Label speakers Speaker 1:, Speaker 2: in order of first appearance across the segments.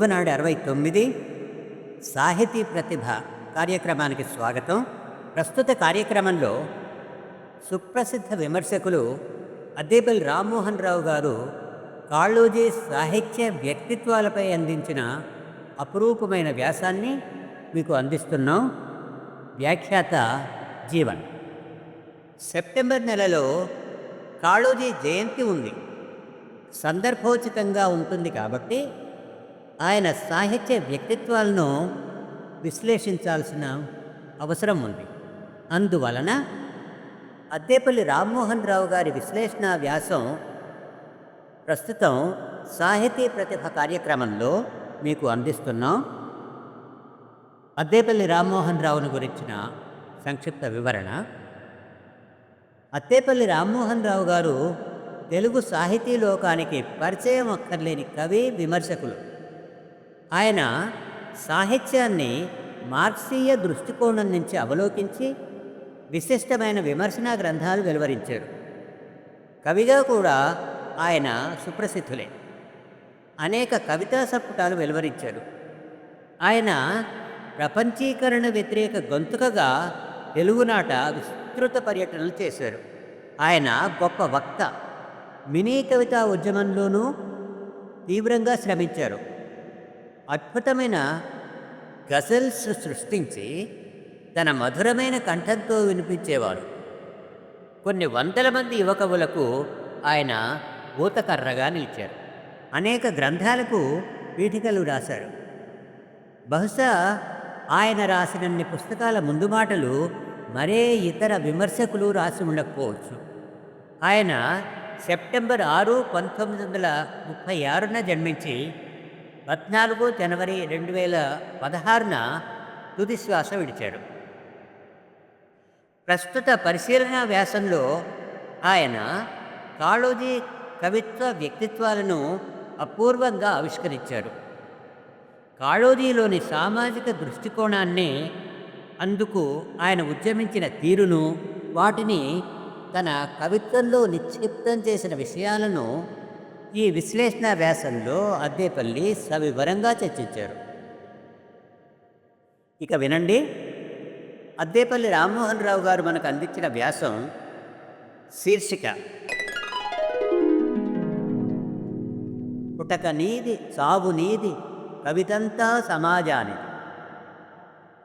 Speaker 1: జీవనాడు అరవై తొమ్మిది. సాహితీ ప్రతిభ కార్యక్రమానికి స్వాగతం. ప్రస్తుత కార్యక్రమంలో సుప్రసిద్ధ విమర్శకులు అద్దేపల్లి రామ్మోహన్ రావు గారు కాళోజీ సాహిత్య వ్యక్తిత్వాలపై అందించిన అపురూపమైన వ్యాసాన్ని మీకు అందిస్తున్నాం. వ్యాఖ్యాత జీవన్. సెప్టెంబర్ నెలలో కాళోజీ జయంతి ఉంది. సందర్భోచితంగా ఉంటుంది కాబట్టి ఆయన సాహిత్య వ్యక్తిత్వాలను విశ్లేషించాల్సిన అవసరం ఉంది. అందువలన అద్దేపల్లి రామ్మోహన్ రావు గారి విశ్లేషణ వ్యాసం ప్రస్తుతం సాహితీ ప్రతిభ కార్యక్రమంలో మీకు అందిస్తున్నాం. అద్దేపల్లి రామ్మోహన్ రావును గురించిన సంక్షిప్త వివరణ. అత్తేపల్లి రామ్మోహన్ రావు గారు తెలుగు సాహితీ లోకానికి పరిచయం అక్కర్లేని కవి విమర్శకులు. ఆయన సాహిత్యాన్ని మార్క్సీయ దృష్టికోణం నుంచి అవలోకించి విశిష్టమైన విమర్శనా గ్రంథాలు వెలువరించారు కవిగా కూడా ఆయన సుప్రసిద్ధులే. అనేక కవితా సంపుటాలు వెలువరించారు ఆయన ప్రపంచీకరణ వ్యతిరేక గొంతుకగా తెలుగునాట విస్తృత పర్యటనలు చేశారు. ఆయన గొప్ప వక్త మినీ కవితా ఉద్యమంలోనూ తీవ్రంగా శ్రమించారు. అద్భుతమైన గజల్స్ సృష్టించి తన మధురమైన కంఠంతో వినిపించేవారు కొన్ని వందల మంది యువకవులకు ఆయన ఊతకర్రగా నిలిచారు. అనేక గ్రంథాలకు పీఠికలు రాశారు. బహుశా ఆయన రాసినన్ని పుస్తకాల ముందు మాటలు మరే ఇతర విమర్శకులు రాసి ఉండకపోవచ్చు. ఆయన సెప్టెంబర్ ఆరు పంతొమ్మిది వందల ముప్పై ఆరున జన్మించి పద్నాలుగు జనవరి రెండు వేల పదహారున తుదిశ్వాస విడిచాడు. ప్రస్తుత పరిశీలన వ్యాసంలో ఆయన కాళోజీ కవిత్వ వ్యక్తిత్వాలను అపూర్వంగా ఆవిష్కరించారు కాళోజీలోని సామాజిక దృష్టికోణాన్ని అందుకు ఆయన ఉద్యమించిన తీరును వాటిని తన కవిత్వంలో నిక్షిప్తం చేసిన విషయాలను ఈ విశ్లేషణ వ్యాసంలో అద్దేపల్లి సవివరంగా చర్చించారు. ఇక వినండి. అద్దేపల్లి రామ్మోహన్ రావు గారు మనకు అందించిన వ్యాసం శీర్షిక. పుటక నీది సాగు నీది కవితంతా సమాజానిది.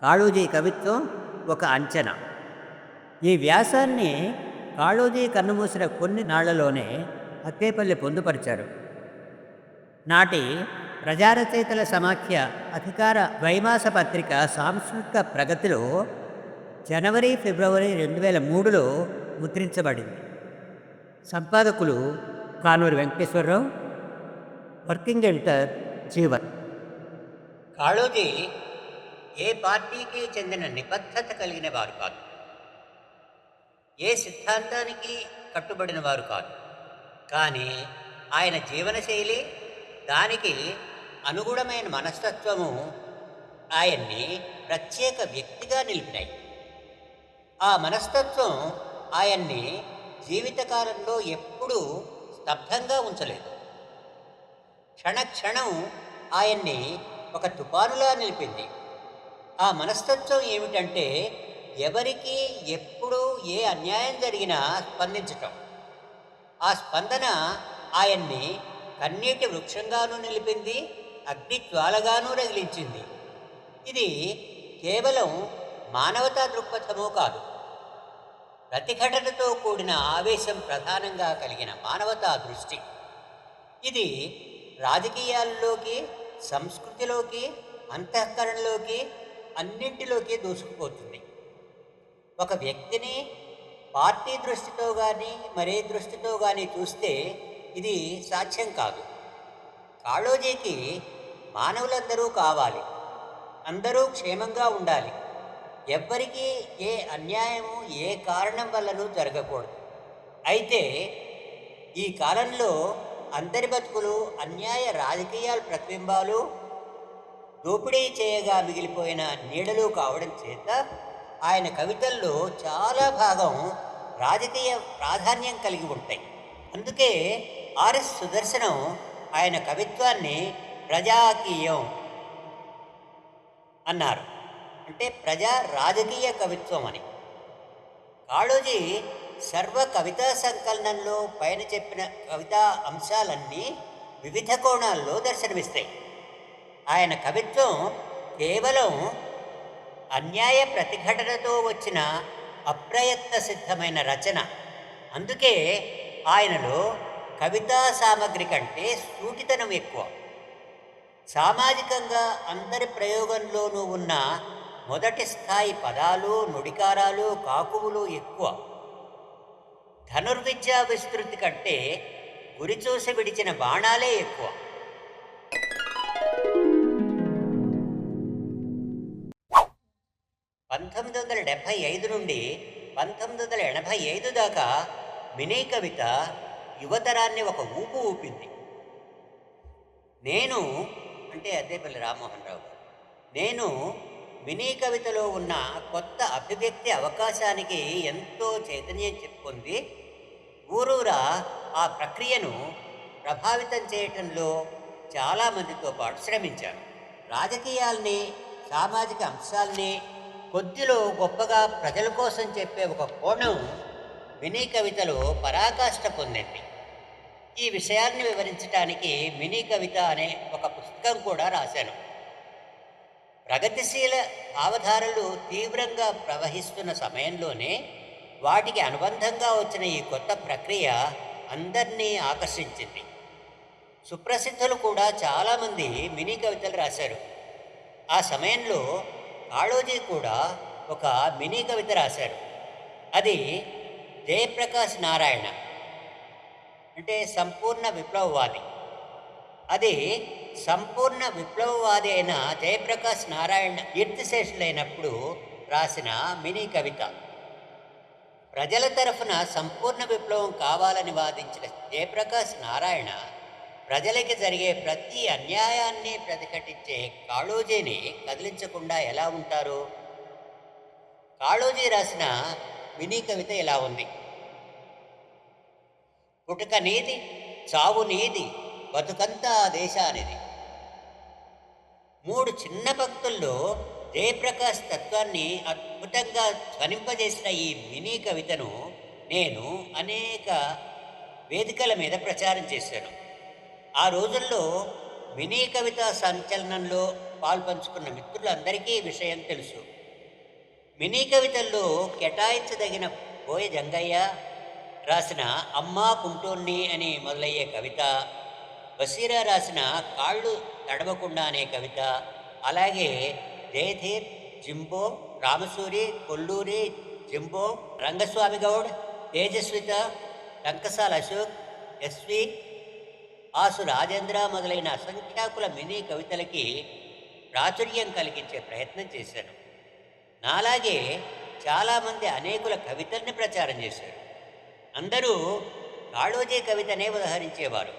Speaker 1: కాళోజీ కవిత్వం ఒక అంచనా. ఈ వ్యాసాన్ని కాళోజీ కన్నుమూసిన కొన్ని నాళ్ళలోనే అత్తేపల్లి పొందుపరిచారు. నాటి ప్రజారచయితల సమాఖ్య అధికార ద్వైమాస పత్రిక సాంస్కృతిక ప్రగతిలో జనవరి ఫిబ్రవరి రెండు వేల మూడులో ముద్రించబడింది. సంపాదకులు కానూరు వెంకటేశ్వరరావు వర్కింగ్ ఎడిటర్ జీవన్. కాళోజీ ఏ పార్టీకి చెందిన నిబద్ధత కలిగిన వారు కాదు. ఏ సిద్ధాంతానికి కట్టుబడిన వారు కాదు. కానీ ఆయన జీవనశైలి దానికి అనుగుణమైన మనస్తత్వము ఆయన్ని ప్రత్యేక వ్యక్తిగా నిలిపినాయి. ఆ మనస్తత్వం ఆయన్ని జీవితకాలంలో ఎప్పుడూ స్తబ్దంగా ఉంచలేదు. క్షణక్షణం ఆయన్ని ఒక తుపానులా నిలిపింది. ఆ మనస్తత్వం ఏమిటంటే ఎవరికి ఎప్పుడు ఏ అన్యాయం జరిగినా స్పందించటం. ఆ స్పందన ఆయన్ని కన్నీటి వృక్షంగానూ నిలిపింది అగ్ని జ్వాలగానూ రగిలించింది. ఇది కేవలం మానవతా దృక్పథమో కాదు ప్రతిఘటనతో కూడిన ఆవేశం ప్రధానంగా కలిగిన మానవతా దృష్టి. ఇది రాజకీయాల్లోకి సంస్కృతిలోకి అంతఃకరణలోకి అన్నింటిలోకి దూసుకుపోతుంది. ఒక వ్యక్తిని పార్టీ దృష్టితో కానీ మరే దృష్టితో కానీ చూస్తే ఇది సాధ్యం కాదు. కాళోజీకి మానవులందరూ కావాలి. అందరూ క్షేమంగా ఉండాలి. ఎవ్వరికీ ఏ అన్యాయము ఏ కారణం వల్లనూ జరగకూడదు. అయితే ఈ కాలంలో అందరి బతుకులు అన్యాయ రాజకీయాల ప్రతిబింబాలు దోపిడీ చేయగా మిగిలిపోయిన నీడలు కావడం చేత ఆయన కవితల్లో చాలా భాగం రాజకీయ ప్రాధాన్యం కలిగి ఉంటాయి. అందుకే ఆర్ఎస్ సుదర్శనం ఆయన కవిత్వాన్ని ప్రజాకీయం అన్నారు. అంటే ప్రజా రాజకీయ కవిత్వం అని. కాళోజీ సర్వ కవితా సంకలనంలో పైన చెప్పిన కవితా అంశాలన్నీ వివిధ కోణాల్లో దర్శనమిస్తాయి. ఆయన కవిత్వం కేవలం అన్యాయ ప్రతిఘటనతో వచ్చిన అప్రయత్న సిద్ధమైన రచన. అందుకే ఆయనలో కవితా సామగ్రి కంటే సూటితనం ఎక్కువ. సామాజికంగా అందరి ప్రయోగంలోనూ ఉన్న మొదటి స్థాయి పదాలు నుడికారాలు కాకువులు ఎక్కువ. ధనుర్విద్యా విస్తృతి కంటే గురి చూసి విడిచిన బాణాలే ఎక్కువ. వందల డెబ్భై ఐదు నుండి పంతొమ్మిది వందల ఎనభై ఐదు దాకా మినీ కవిత యువతరాన్ని ఒక ఊపు ఊపింది. నేను అంటే అద్దేపల్లి రామ్మోహన్ రావు నేను మినీ కవితలో ఉన్న కొత్త అభివ్యక్తి అవకాశానికి ఎంతో చైతన్యం చెప్పుకుంది. ఊరూరా ఆ ప్రక్రియను ప్రభావితం చేయటంలో చాలామందితో పాటు శ్రమించాను. రాజకీయాల్ని సామాజిక అంశాల్ని కొద్దిలో గొప్పగా ప్రజల కోసం చెప్పే ఒక కోణం మినీ కవితలో పరాకాష్ట పొందింది. ఈ విషయాన్ని వివరించడానికి మినీ కవిత అనే ఒక పుస్తకం కూడా రాశాను. ప్రగతిశీల భావధారలు తీవ్రంగా ప్రవహిస్తున్న సమయంలోనే వాటికి అనుబంధంగా వచ్చిన ఈ కొత్త ప్రక్రియ అందరినీ ఆకర్షించింది. సుప్రసిద్ధులు కూడా చాలామంది మినీ కవితలు రాశారు. ఆ సమయంలో కాళోజీ కూడా ఒక మినీ కవిత రాశారు అది జయప్రకాష్ నారాయణ. అంటే సంపూర్ణ విప్లవవాది. అది సంపూర్ణ విప్లవవాది అయిన జయప్రకాష్ నారాయణ కీర్తిశేషులైనప్పుడు రాసిన మినీ కవిత. ప్రజల తరఫున సంపూర్ణ విప్లవం కావాలని వాదించిన జయప్రకాష్ నారాయణ ప్రజలకి జరిగే ప్రతి అన్యాయాన్ని ప్రతిఘటించే కాళోజీని కదిలించకుండా ఎలా ఉంటారు? కాళోజీ రాసిన మినీ కవిత ఇలా ఉంది. పుట్టుక నీది చావు నీది బతుకంతా దేశానిది మూడు చిన్న భక్తుల్లో జయప్రకాష్ తత్వాన్ని అద్భుతంగా ధ్వనింపజేసిన ఈ మినీ కవితను నేను అనేక వేదికల మీద ప్రచారం చేశాను. ఆ రోజుల్లో మినీ కవిత సంచలనంలో పాల్పంచుకున్న మిత్రులందరికీ విషయం తెలుసు. మినీ కవితల్లో కేటాయించదగిన బోయ జంగయ్య రాసిన అమ్మా కుంటోన్ని అని మొదలయ్యే కవిత బసీరా రాసిన కాళ్ళు తడవకుండా అనే కవిత అలాగే జయధీర్ జింబో రామసూరి కొల్లూరి జింబో రంగస్వామి గౌడ్ తేజస్విత టంకసాల అశోక్ ఎస్వి ఆసు రాజేంద్ర మొదలైన అసంఖ్యాకుల మినీ కవితలకి ప్రాచుర్యం కలిగించే ప్రయత్నం చేశాను. నాలాగే చాలామంది అనేకుల కవితల్ని ప్రచారం చేశారు. అందరూ కాళోజీ కవితనే ఉదహరించేవారు.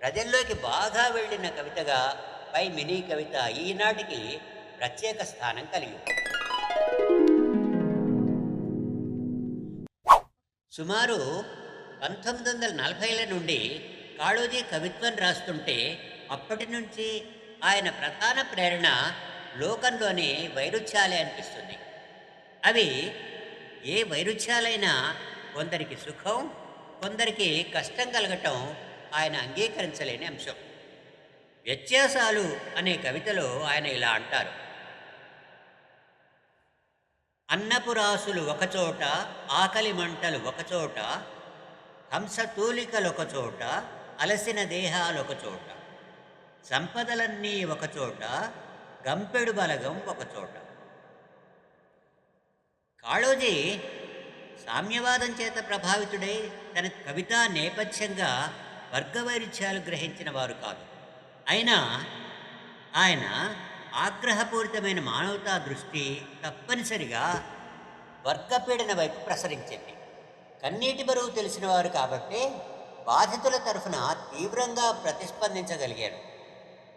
Speaker 1: ప్రజల్లోకి బాగా వెళ్ళిన కవితగా పై మినీ కవిత ఈనాటికి ప్రత్యేక స్థానం కలిగింది. సుమారు పంతొమ్మిది వందల నలభైల నుండి కాళోజీ కవిత్వం రాస్తుంటే అప్పటి నుంచి ఆయన ప్రధాన ప్రేరణ లోకంలోని వైరుధ్యాలే అనిపిస్తుంది. అవి ఏ వైరుధ్యాలైనా కొందరికి సుఖం కొందరికి కష్టం కలగటం ఆయన అంగీకరించలేని అంశం. వ్యత్యాసాలు అనే కవితలో ఆయన ఇలా అంటారు. అన్నపురాసులు ఒకచోట ఆకలి మంటలు ఒకచోట హంసతూలికలు ఒకచోట అలసిన దేహాలు ఒకచోట సంపదలన్నీ ఒకచోట గంపెడు బలగం ఒకచోట కాళోజీ సామ్యవాదం చేత ప్రభావితుడై తన కవితా నేపథ్యంగా వర్గవైరుధ్యాలు గ్రహించిన వారు కాదు. అయినా ఆయన ఆగ్రహపూరితమైన మానవతా దృష్టి తప్పనిసరిగా వర్గపీడన వైపు ప్రసరించింది. కన్నీటి బరువు తెలిసిన వారు కాబట్టి బాధితుల తరఫున తీవ్రంగా ప్రతిస్పందించగలిగారు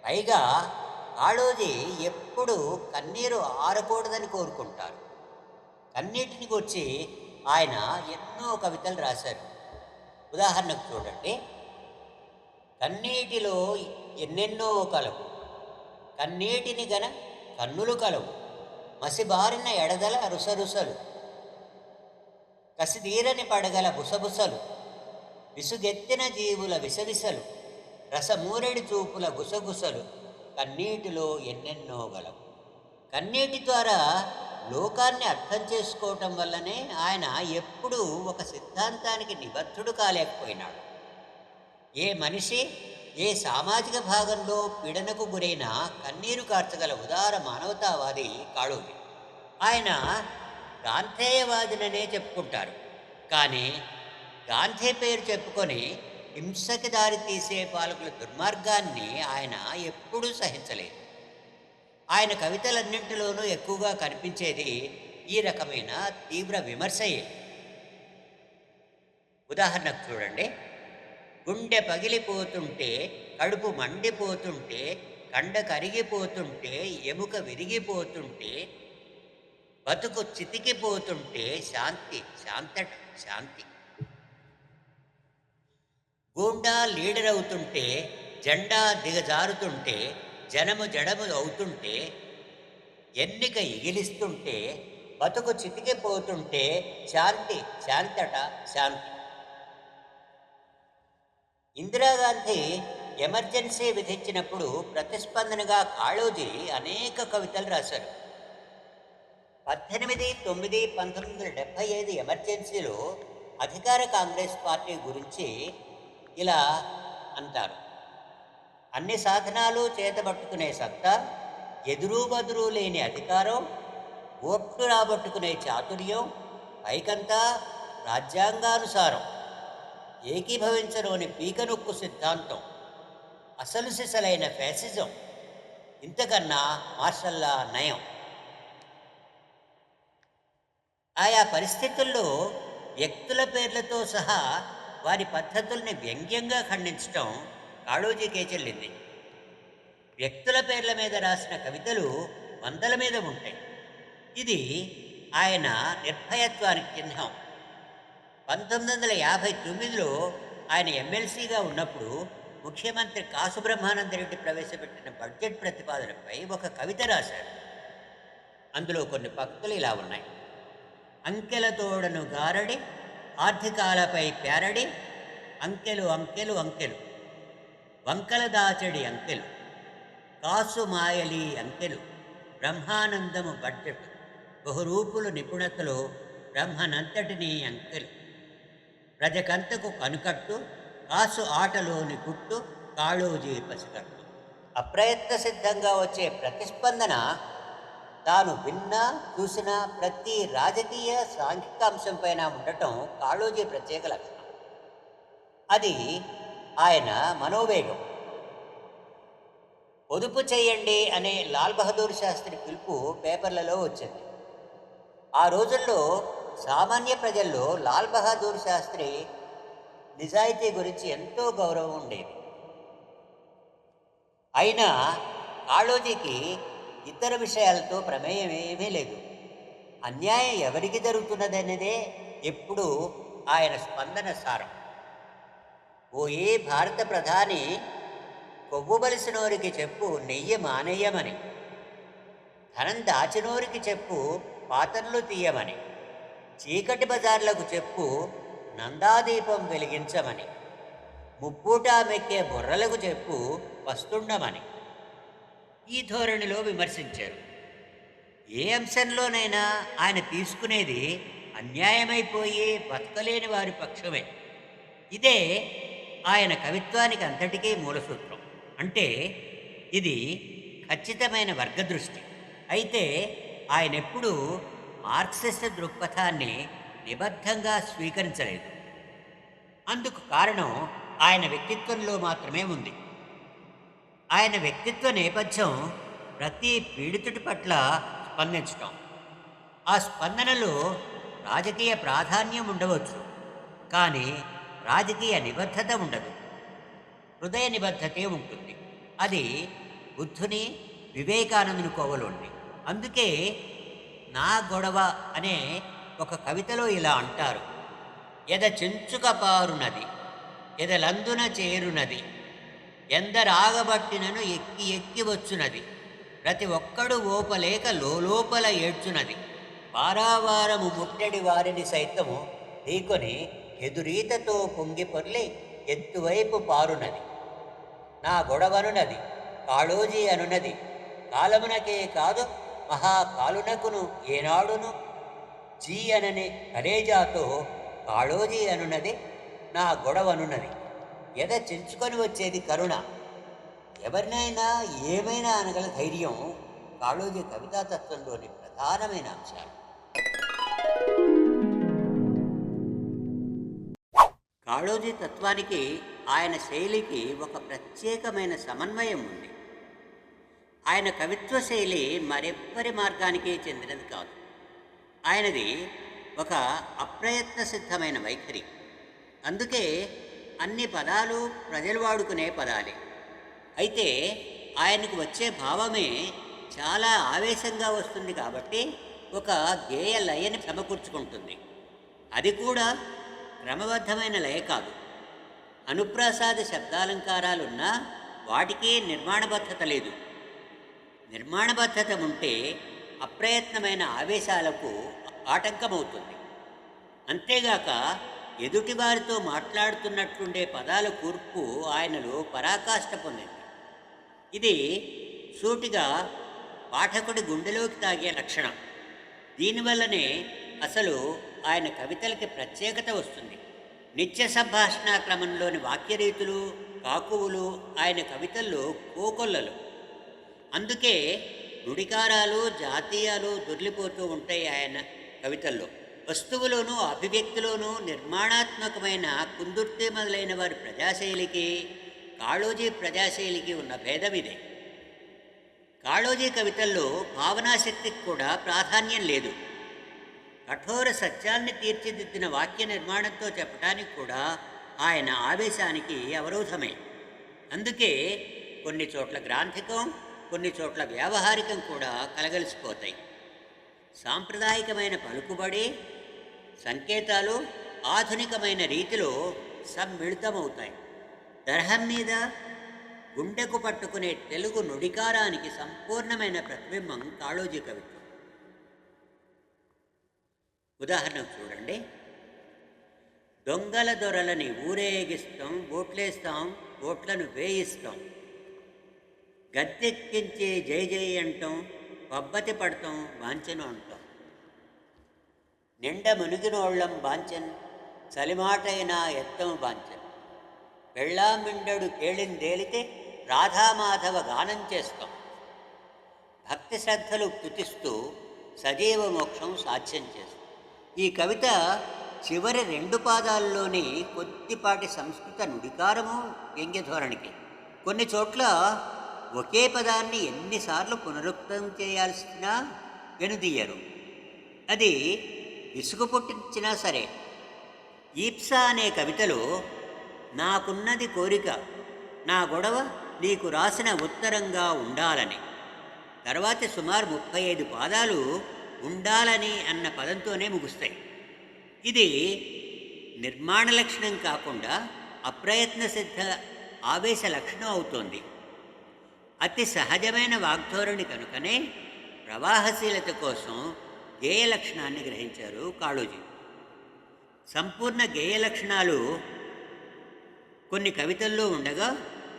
Speaker 1: పైగా కాళోజీ ఎప్పుడూ కన్నీరు ఆరకూడదని కోరుకుంటారు. కన్నీటిని గురించి ఆయన ఎన్నో కవితలు రాశారు. ఉదాహరణకు చూడండి. కన్నీటిలో ఎన్నెన్నో కలవు. కన్నీటిని గన కన్నులు కలవు. మసిబారిన ఎడగల రుసరుసలు. కసిదీరని పడగల బుసబుసలు. విసుగెత్తిన జీవుల విసవిసలు రసమూరెడి చూపుల గుసగుసలు కన్నీటిలో ఎన్నెన్నో గలవు. కన్నీటి ద్వారా లోకాన్ని అర్థం చేసుకోవటం వల్లనే ఆయన ఎప్పుడూ ఒక సిద్ధాంతానికి నిబద్ధుడు కాలేకపోయినాడు. ఏ మనిషి ఏ సామాజిక భాగంలో పీడనకు గురైన కన్నీరు కార్చగల ఉదార మానవతావాది కాళోజీ. ఆయన గాంధేయవాదిననే చెప్పుకుంటారు. కానీ గాంధీ పేరు చెప్పుకొని హింసకి దారి తీసే పాలకుల దుర్మార్గాన్ని ఆయన ఎప్పుడూ సహించలేదు. ఆయన కవితలన్నింటిలోనూ ఎక్కువగా కనిపించేది ఈ రకమైన తీవ్ర విమర్శయే. ఉదాహరణకు చూడండి. గుండె పగిలిపోతుంటే కడుపు మండిపోతుంటే కండ కరిగిపోతుంటే ఎముక విరిగిపోతుంటే బతుకు చితికిపోతుంటే శాంతి శాంతట శాంతి. గూండా లీడర్ అవుతుంటే జెండా దిగజారుతుంటే జనము జడము అవుతుంటే ఎన్నిక ఎగిలిస్తుంటే బతుకు చితికిపోతుంటే శాంతి శాంతట శాంతి. ఇందిరాగాంధీ ఎమర్జెన్సీ విధించినప్పుడు ప్రతిస్పందనగా కాళోజీ అనేక కవితలు రాశారు. పద్దెనిమిది తొమ్మిది పంతొమ్మిది వందల డెబ్భై ఐదు ఎమర్జెన్సీలో అధికార కాంగ్రెస్ పార్టీ గురించి ఇలా అంటారు. అన్ని సాధనాలు చేతబట్టుకునే సత్తా ఎదురుబదురు లేని అధికారం ఓట్లు రాబట్టుకునే చాతుర్యం పైకంతా రాజ్యాంగానుసారం ఏకీభవించలోని పీకనొక్కు సిద్ధాంతం అసలు సిసలైన ఫ్యాసిజం ఇంతకన్నా మార్షల్లా నయం. ఆయా పరిస్థితుల్లో వ్యక్తుల పేర్లతో సహా వారి పద్ధతుల్ని వ్యంగ్యంగా ఖండించటం కాళోజీకే చెల్లింది వ్యక్తుల పేర్ల మీద రాసిన కవితలు వందల మీద ఉంటాయి. ఇది ఆయన నిర్భయత్వానికి చిహ్నం. పంతొమ్మిది వందల యాభై తొమ్మిదిలో ఆయన ఎమ్మెల్సీగా ఉన్నప్పుడు ముఖ్యమంత్రి కాసు రెడ్డి ప్రవేశపెట్టిన బడ్జెట్ ప్రతిపాదనపై ఒక కవిత రాశారు. అందులో కొన్ని పక్తులు ఇలా ఉన్నాయి. అంకెల తోడను గారడి ఆర్థికాలపై పేరడి అంకెలు అంకెలు అంకెలు. వంకల దాచడి అంకెలు. కాసు మాయలి అంకెలు. బ్రహ్మానందము బడ్జెట్. బహురూపులు నిపుణతలో బ్రహ్మనంతటినీ అంకెలు. ప్రజకంతకు కనుకట్టు కాసు ఆటలోని గుట్టు కాళోజీ పసికట్టు. అప్రయత్న సిద్ధంగా వచ్చే ప్రతిస్పందన తాను విన్నా చూసిన ప్రతి రాజకీయ సాంఘిక అంశంపైన ఉండటం కాళోజీ ప్రత్యేక లక్షణం. అది ఆయన మనోవేగం. పొదుపు చేయండి అనే లాల్ బహదూర్ శాస్త్రి పిలుపు పేపర్లలో వచ్చింది. ఆ రోజుల్లో సామాన్య ప్రజల్లో లాల్ బహదూర్ శాస్త్రి నిజాయితీ గురించి ఎంతో గౌరవం ఉండేది. అయినా కాళోజీకి ఇతర విషయాలతో ప్రమేయం ఏమీ లేదు. అన్యాయం ఎవరికి జరుగుతున్నదనేదే ఎప్పుడూ ఆయన స్పందన సారం. ఓ ఏ భారత ప్రధాని కొవ్వుబలిసినోరికి చెప్పు నెయ్యి మానేయమని ధనం దాచినోరికి చెప్పు పాత్రలు తీయమని చీకటి బజార్లకు చెప్పు నందాదీపం వెలిగించమని ముప్పూటా మెక్కే బుర్రలకు చెప్పు వస్తుండమని. ఈ ధోరణిలో విమర్శించారు. ఏ అంశంలోనైనా ఆయన తీసుకునేది అన్యాయమైపోయి బతకలేని వారి పక్షమే. ఇదే ఆయన కవిత్వానికి అంతటికీ మూలసూత్రం. అంటే ఇది ఖచ్చితమైన వర్గదృష్టి. అయితే ఆయన ఎప్పుడూ మార్క్సిస్ట్ దృక్పథాన్ని నిబద్ధంగా స్వీకరించలేదు. అందుకు కారణం ఆయన వ్యక్తిత్వంలో మాత్రమే ఉంది. ఆయన వ్యక్తిత్వ నేపథ్యం ప్రతి పీడితుడి పట్ల స్పందించటం. ఆ స్పందనలో రాజకీయ ప్రాధాన్యం ఉండవచ్చు కానీ రాజకీయ నిబద్ధత ఉండదు. హృదయ నిబద్ధతే ఉంటుంది. అది బుద్ధుని వివేకానందుని కోవలోండి అందుకే నా గొడవ అనే ఒక కవితలో ఇలా అంటారు. ఎద చెంచుక పారునది ఎదలందున చేరునది ఎందరాగబట్టినను ఎక్కి ఎక్కి వచ్చునది. ప్రతి ఒక్కడు ఓపలేక లోపల ఏడ్చునది. వారావారము ముట్టడి వారిని సైతము ఢీకొని ఎదురీతతో పొంగి పొర్లి ఎత్తువైపు పారునది. నా గొడవనున్నది కాళోజీ అనున్నది కాలమునకే కాదు మహాకాలునకును ఏనాడును. జీ అనని కలేజాతో కాళోజీ అనున్నది నా గొడవనున్నది ఎద చెంచుకొని వచ్చేది కరుణ. ఎవరినైనా ఏమైనా అనగల ధైర్యం కాళోజీ కవితాతత్వంలోని ప్రధానమైన అంశాలు. కాళోజీ తత్వానికి ఆయన శైలికి ఒక ప్రత్యేకమైన సమన్వయం ఉంది. ఆయన కవిత్వ శైలి మరెవ్వరి మార్గానికి చెందినది కాదు. ఆయనది ఒక అప్రయత్న సిద్ధమైన వైఖరి. అందుకే అన్ని పదాలు ప్రజలు వాడుకునే పదాలే. అయితే ఆయనకు వచ్చే భావమే చాలా ఆవేశంగా వస్తుంది కాబట్టి ఒక గేయ లయని సమకూర్చుకుంటుంది. అది కూడా క్రమబద్ధమైన లయ కాదు. అనుప్రాసాద శబ్దాలంకారాలున్నా వాటికి నిర్మాణబద్ధత లేదు. నిర్మాణబద్ధత ఉంటే అప్రయత్నమైన ఆవేశాలకు ఆటంకమవుతుంది. అంతేగాక ఎదుటివారితో మాట్లాడుతున్నట్లుండే పదాల కూర్పు ఆయనలో పరాకాష్ట పొందింది. ఇది సూటిగా పాఠకుడి గుండెలోకి తాగే లక్షణం. దీనివల్లనే అసలు ఆయన కవితలకి ప్రత్యేకత వస్తుంది. నిత్య సంభాషణ క్రమంలోని వాక్యరీతులు కాకువులు ఆయన కవితల్లో కోకొల్లలు. అందుకే నుడికారాలు జాతీయాలు దొర్లిపోతూ ఉంటాయి ఆయన కవితల్లో. వస్తువులోనూ అభివ్యక్తిలోనూ నిర్మాణాత్మకమైన కుందుర్తి మొదలైన వారి ప్రజాశైలికి కాళోజీ ప్రజాశైలికి ఉన్న భేదం ఇదే. కాళోజీ కవితల్లో భావనాశక్తికి కూడా ప్రాధాన్యం లేదు. కఠోర సత్యాన్ని తీర్చిదిద్దిన వాక్య నిర్మాణంతో చెప్పడానికి కూడా ఆయన ఆవేశానికి అవరోధమే. అందుకే కొన్ని చోట్ల గ్రాంథికం కొన్ని చోట్ల వ్యావహారికం కూడా కలగలిసిపోతాయి. సాంప్రదాయికమైన పలుకుబడి సంకేతాలు ఆధునికమైన రీతిలో సమ్మిళితమవుతాయి. దర్హం మీద గుండెకు పట్టుకునే తెలుగు నుడికారానికి సంపూర్ణమైన ప్రతిబింబం కాళోజీ కవిత్వం. ఉదాహరణకు చూడండి. దొంగల దొరలని ఊరేగిస్తాం ఓట్లేస్తాం ఓట్లను వేయిస్తాం. గద్దెక్కించి జై జై అంటాం పబ్బతి పడతాం వాంచను అంటాం. నిండ మునిగినోళ్ళం బాంచన్ చలిమాటైనా ఎత్తము బాంచన్. పెళ్ళామిండడు కేళిందేలితే రాధామాధవ గానం చేస్తాం. భక్తి శ్రద్ధలు తుతిస్తూ సజీవ మోక్షం సాధ్యం చేస్తాం. ఈ కవిత చివరి రెండు పాదాల్లోని కొద్దిపాటి సంస్కృత నుడికారము వ్యంగ్యధోరణికి. కొన్ని చోట్ల ఒకే పదాన్ని ఎన్నిసార్లు పునరుక్తం చేయాల్సిన వెనుదీయరు. అది విసుగు పుట్టించినా సరే ఈప్సా అనే కవితలో నాకున్నది కోరిక నా గొడవ నీకు రాసిన ఉత్తరంగా ఉండాలని. తర్వాతి సుమారు ముప్పై ఐదు పాదాలు ఉండాలని అన్న పదంతోనే ముగుస్తాయి. ఇది నిర్మాణ లక్షణం కాకుండా అప్రయత్న సిద్ధ ఆవేశ లక్షణం అవుతోంది. అతి సహజమైన వాగ్ధోరణి కనుకనే ప్రవాహశీలత కోసం గేయ లక్షణాన్ని గ్రహించారు కాళోజీ. సంపూర్ణ గేయ లక్షణాలు కొన్ని కవితల్లో ఉండగా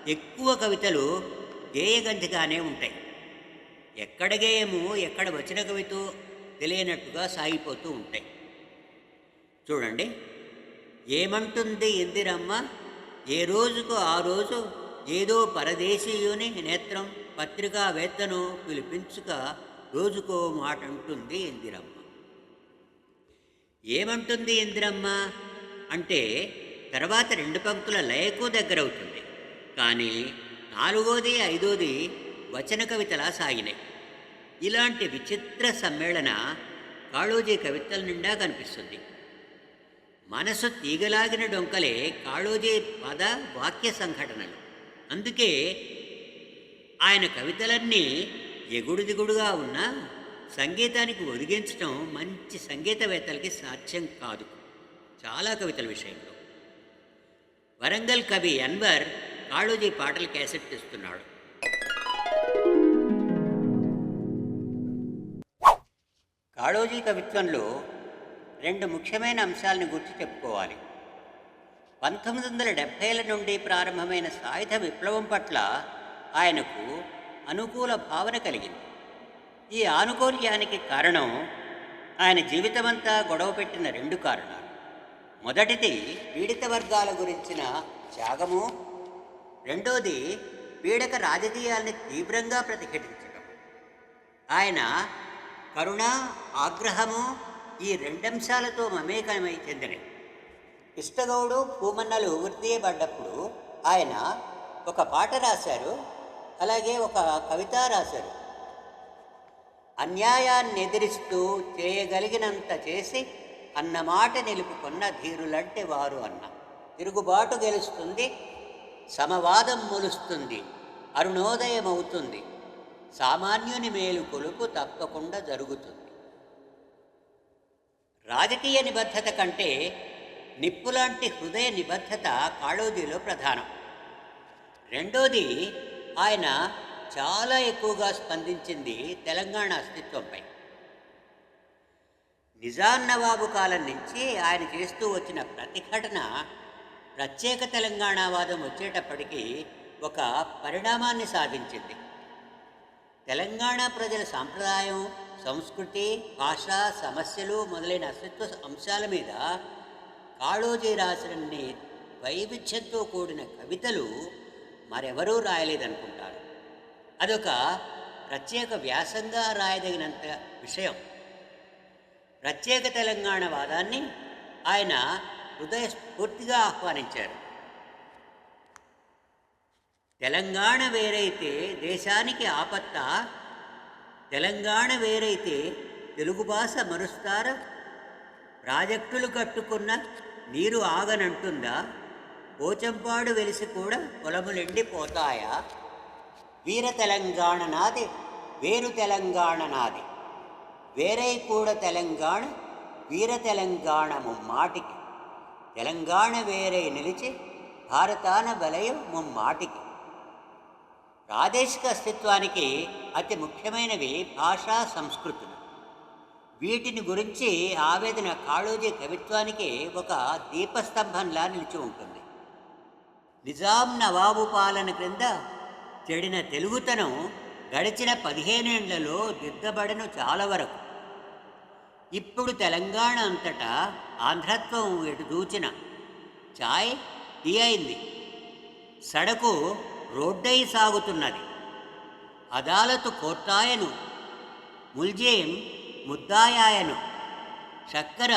Speaker 1: ఎక్కువ కవితలు గేయగంధిగానే ఉంటాయి. ఎక్కడ గేయము ఎక్కడ వచ్చిన కవితో తెలియనట్టుగా సాగిపోతూ ఉంటాయి. చూడండి. ఏమంటుంది ఇందిరమ్మ? ఏ రోజుకు ఆ రోజు ఏదో పరదేశీయుని నేత్రం పత్రికావేత్తను పిలిపించుక రోజుకో మాట అంటుంది ఇందిరమ్మ. ఏమంటుంది ఇందిరమ్మ? అంటే తర్వాత రెండు పంక్తుల లయకు దగ్గరవుతుంది. కానీ నాలుగోది ఐదోది వచన కవితలా సాగినాయి. ఇలాంటి విచిత్ర సమ్మేళన కాళోజీ కవితల నిండా కనిపిస్తుంది. మనసు తీగలాగిన డొంకలే కాళోజీ పద వాక్య సంఘటనలు. అందుకే ఆయన కవితలన్నీ ఎగుడు దిగుడుగా ఉన్నా సంగీతానికి ఒదిగించడం మంచి సంగీతవేత్తలకి సాధ్యం కాదు. చాలా కవితల విషయంలో. వరంగల్ కవి అన్వర్ కాళోజీ పాటలు క్యాసెట్ ఇస్తున్నాడు కాళోజీ కవిత్వంలో రెండు ముఖ్యమైన అంశాలను గుర్తు చెప్పుకోవాలి. పంతొమ్మిది వందల డెబ్భైల నుండి ప్రారంభమైన సాయుధ విప్లవం పట్ల ఆయనకు అనుకూల భావన కలిగింది. ఈ ఆనుకూల్యానికి కారణం ఆయన జీవితమంతా గొడవ పెట్టిన రెండు కారణాలు. మొదటిది పీడిత వర్గాల గురించిన త్యాగము. రెండోది పీడక రాజకీయాల్ని తీవ్రంగా ప్రతిఘటించడం ఆయన కరుణ ఆగ్రహము ఈ రెండంశాలతో మమేకమై చెందినవి. ఇష్టగౌడు పూమన్నలు వృత్తియబడ్డప్పుడు ఆయన ఒక పాట రాశారు అలాగే ఒక కవిత రాశారు. అన్యాయాన్ని ఎదిరిస్తూ చేయగలిగినంత చేసి అన్నమాట నిలుపుకున్న ధీరులంటే వారు అన్న. తిరుగుబాటు గెలుస్తుంది సమవాదం మొలుస్తుంది అరుణోదయమవుతుంది. సామాన్యుని మేలు కొలుపు తప్పకుండా జరుగుతుంది. రాజకీయ నిబద్ధత కంటే నిప్పులాంటి హృదయ నిబద్ధత కాళోజీలో ప్రధానం. రెండోది ఆయన చాలా ఎక్కువగా స్పందించింది తెలంగాణ అస్తిత్వంపై. నిజాం నవాబు కాలం నుంచి ఆయన చేస్తూ వచ్చిన ప్రతిఘటన ప్రత్యేక తెలంగాణవాదం వచ్చేటప్పటికీ ఒక పరిణామాన్ని సాధించింది. తెలంగాణ ప్రజల సాంప్రదాయం సంస్కృతి భాష సమస్యలు మొదలైన అస్తిత్వ అంశాల మీద కాళోజీ రాసినన్ని వైవిధ్యంతో కూడిన కవితలు మరెవరూ రాయలేదనుకుంటారు అదొక ప్రత్యేక వ్యాసంగా రాయదగినంత విషయం. ప్రత్యేక తెలంగాణ వాదాన్ని ఆయన హృదయస్ఫూర్తిగా ఆహ్వానించారు. తెలంగాణ వేరైతే దేశానికి ఆపత్త తెలంగాణ వేరైతే తెలుగు భాష మరుస్తారా? ప్రాజెక్టులు కట్టుకున్న నీరు ఆగనంటుందా? పోచంపాడు వెలిసి కూడా పొలములెండిపోతాయా వీర తెలంగాణ నాది వేరు తెలంగాణ నాది. వేరై కూడా తెలంగాణ వీర తెలంగాణ ముమ్మాటికి. తెలంగాణ వేరై నిలిచి భారతాన బలయం ముమ్మాటికి. ప్రాదేశిక అస్తిత్వానికి అతి ముఖ్యమైనవి భాషా సంస్కృతులు. వీటిని గురించి ఆవేదన కాళోజీ కవిత్వానికి ఒక దీపస్తంభంలా నిలిచి ఉంటుంది. నిజాం నవాబు పాలన క్రింద చెడిన తెలుగుతనం గడిచిన పదిహేనేండ్లలో దిద్దబడను చాలా వరకు. ఇప్పుడు తెలంగాణ అంతటా ఆంధ్రత్వం ఎటు దూచిన చాయ్ టీ అయింది. సడకు రోడ్డై సాగుతున్నది. అదాలతు కోర్టాయను ముల్జేం ముద్దాయాయను చక్కెర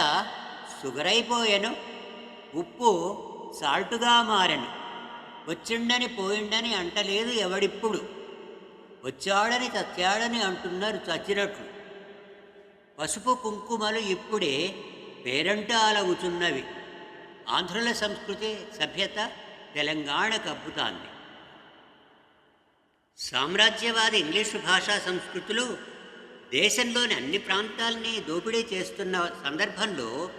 Speaker 1: సుగరైపోయెను ఉప్పు సాల్టుగా మారెను. వచ్చిండని పోయిండని అంటలేదు ఎవడిప్పుడు. వచ్చాడని చచ్చాడని అంటున్నారు చచ్చినట్లు. పసుపు కుంకుమలు ఇప్పుడే పేరంటాలవుతున్నవి ఆంధ్రుల సంస్కృతి సభ్యత తెలంగాణ కబ్బుతాంది సామ్రాజ్యవాద ఇంగ్లీషు భాషా సంస్కృతులు దేశంలోని అన్ని ప్రాంతాల్ని దోపిడీ చేస్తున్న సందర్భంలో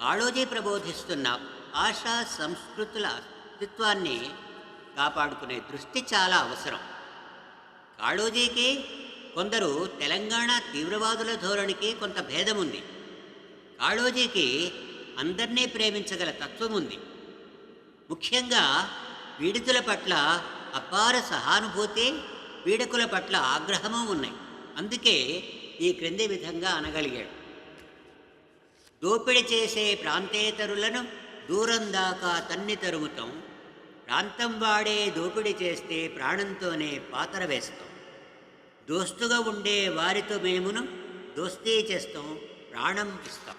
Speaker 1: కాళోజీ ప్రబోధిస్తున్న భాషా సంస్కృతుల అస్తిత్వాన్ని కాపాడుకునే దృష్టి చాలా అవసరం. కాళోజీకి కొందరు తెలంగాణ తీవ్రవాదుల ధోరణికి కొంత భేదం ఉంది కాళోజీకి అందరినీ ప్రేమించగల తత్వం ఉంది ముఖ్యంగా పీడితుల పట్ల అపార సహానుభూతి పీడకుల పట్ల ఆగ్రహము ఉన్నాయి. అందుకే ఈ క్రింది విధంగా అనగలిగాడు. దోపిడి చేసే ప్రాంతేతరులను దూరం దాకా తన్ని తరుముతాం. ప్రాంతం వాడే దోపిడీ చేస్తే ప్రాణంతోనే పాతర వేస్తాం. దోస్తుగా ఉండే వారితో మేమును దోస్తీ చేస్తాం ప్రాణం ఇస్తాం.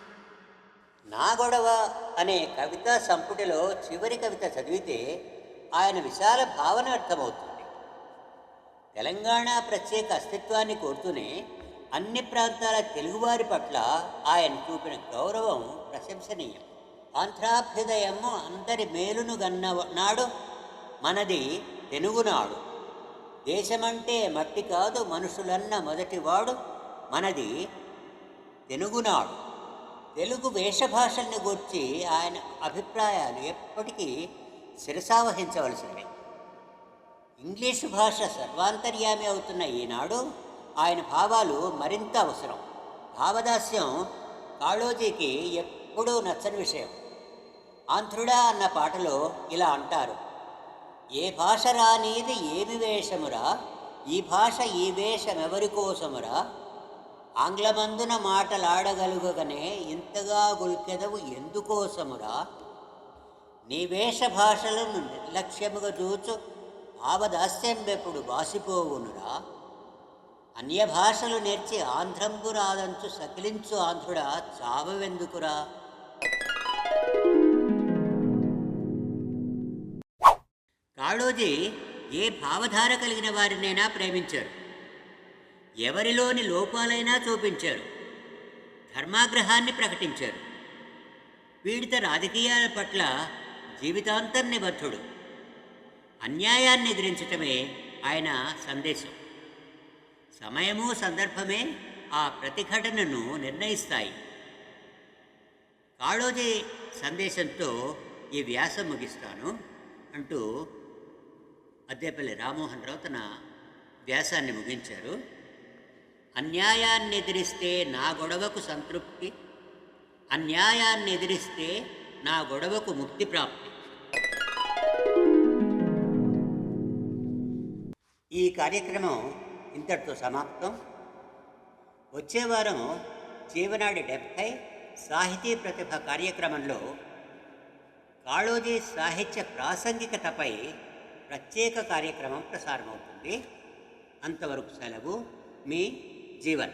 Speaker 1: నా గొడవ అనే కవిత సంపుటిలో చివరి కవిత చదివితే ఆయన విశాల భావన అర్థమవుతుంది. తెలంగాణ ప్రత్యేక అస్తిత్వాన్ని కోరుతూనే అన్ని ప్రాంతాల తెలుగువారి పట్ల ఆయన చూపిన గౌరవం ప్రశంసనీయం. ఆంధ్రాభ్యుదయము అందరి మేలును గన్న నాడు మనది తెలుగునాడు దేశమంటే మట్టి కాదు మనుషులన్న మొదటివాడు మనది తెలుగునాడు తెలుగు వేషభాషల్ని గూర్చి ఆయన అభిప్రాయాలు ఎప్పటికీ శిరసావహించవలసినవి ఇంగ్లీషు భాష సర్వాంతర్యామి అవుతున్న ఈనాడు ఆయన భావాలు మరింత అవసరం. భావదాస్యం కాళోజీకి ఎప్పుడూ నచ్చని విషయం. ఆంధ్రుడా అన్న పాటలో ఇలా అంటారు. ఏ భాష రానీది ఏమి వేషమురా? ఈ భాష ఈ వేషమెవరి కోసమురా? ఆంగ్లమందున మాటలాడగలుగనే ఇంతగా గుల్కెదవు ఎందుకోసమురా? నీ వేష భాషలను నిర్లక్ష్యముగా చూచు భావదాస్యంబెప్పుడు బాసిపోవునురా? అన్య భాషలు నేర్చి ఆంధ్రంబు రాదంచు సకిలించు ఆంధ్రుడా చావవెందుకురా? కాళోజీ ఏ భావధార కలిగిన వారినైనా ప్రేమించారు. ఎవరిలోని లోపాలైనా చూపించారు. ధర్మాగ్రహాన్ని ప్రకటించారు. పీడిత రాజకీయాల పట్ల జీవితాంతం నిబద్ధుడు. అన్యాయాన్ని ఎదిరించటమే ఆయన సందేశం. సమయము సందర్భమే ఆ ప్రతిఘటనను నిర్ణయిస్తాయి. కాళోజీ సందేశంతో ఈ వ్యాసం ముగిస్తాను. అంటూ అద్దేపల్లి రామ్మోహన్ రావు తన వ్యాసాన్ని ముగించారు. అన్యాయాన్ని ఎదిరిస్తే నా గొడవకు సంతృప్తి అన్యాయాన్ని ఎదిరిస్తే నా గొడవకు ముక్తి ప్రాప్తి. ఈ కార్యక్రమం ఇంతటితో సమాప్తం. వచ్చే వారం జీవనాడి డెబ్భై సాహితీ ప్రతిభ కార్యక్రమంలో కాళోజీ సాహిత్య ప్రాసంగికతపై ప్రత్యేక కార్యక్రమం ప్రసారమవుతుంది. అంతవరకు సెలవు మీ జీవన్.